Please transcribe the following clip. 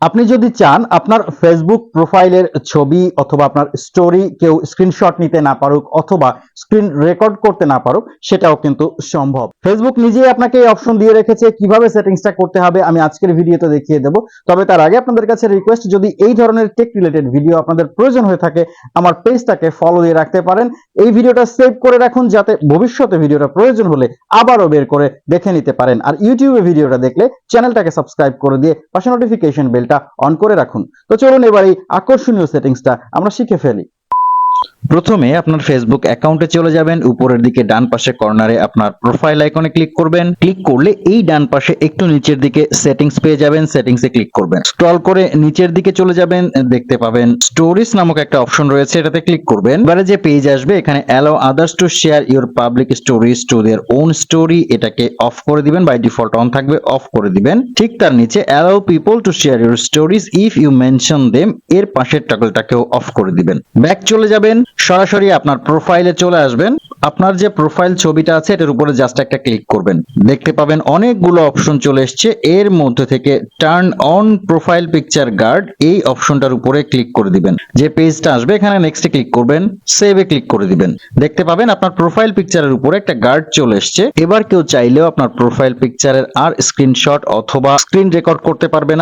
আপনি যদি চান আপনার ফেসবুক প্রোফাইলের ছবি অথবা আপনার স্টোরি কেউ স্ক্রিনশট নিতে না পারুক অথবা স্ক্রিন রেকর্ড করতে না পারুক, সেটাও কিন্তু সম্ভব। ফেসবুক নিজেই আপনাকে এই অপশন দিয়ে রেখেছে কীভাবে সেটিংসটা করতে হবে, আমি আজকের ভিডিওতে দেখিয়ে দেবো। তবে তার আগে আপনাদের কাছে রিকোয়েস্ট যদি এই ধরনের টেক রিলেটেড ভিডিও আপনাদের প্রয়োজন হয়ে থাকে, আমার পেজটাকে ফলো দিয়ে রাখতে পারেন। এই ভিডিওটা সেভ করে রাখুন যাতে ভবিষ্যতে ভিডিওটা প্রয়োজন হলে আবারও বের করে দেখে নিতে পারেন। আর ইউটিউবে ভিডিওটা দেখলে চ্যানেলটাকে সাবস্ক্রাইব করে দিয়ে পাশে নোটিফিকেশন বেলটা অন করে রাখুন। তো চলুন এবার এই আকর্ষণীয় সেটিংসটা আমরা শিখে ফেলি। প্রথমে আপনার ফেসবুক অ্যাকাউন্টে চলে যাবেন, উপরের দিকে ডান পাশে কর্নারে আপনার প্রোফাইল আইকনে ক্লিক করবেন। ক্লিক করলে এই ডান পাশে একটু নিচের দিকে সেটিংস পেয়ে যাবেন সেটিংসে ক্লিক করবেন। স্ক্রল করে নিচের দিকে চলে যাবেন, দেখতে পাবেন স্টোরিজ নামক একটা অপশন রয়েছে, এটাতে ক্লিক করবেন। এবারে যে পেজ আসবে, এখানে allow others to share your public stories to their own story এটাকে অফ করে দিবেন বাই ডিফল্ট অন থাকবে অফ করে দিবেন। ঠিক তার নিচে allow people to share your stories if you mention them এর পাশের টগলটাকেও অফ করে দিবেন। ব্যাক চলে যাবেন সরাসরি আপনার প্রোফাইলে চলে আসবেন। আপনার যে প্রোফাইল ছবিটা আছে, এটার উপরে জাস্ট একটা ক্লিক করবেন। দেখতে পাবেন অনেকগুলো অপশন চলে এসছে। এর মধ্যে থেকে turn on profile picture guard এই অপশনটার উপরে ক্লিক করে দিবেন। যে পেজটা আসবে, এখানে নেক্সটে ক্লিক করবেন সেভে ক্লিক করে দিবেন। দেখতে পাবেন আপনার প্রোফাইল পিকচারের উপরে একটা গার্ড চলে এসছে। এবার কেউ চাইলেও আপনার প্রোফাইল পিকচারের আর স্ক্রিনশট অথবা স্ক্রিন রেকর্ড করতে পারবে না।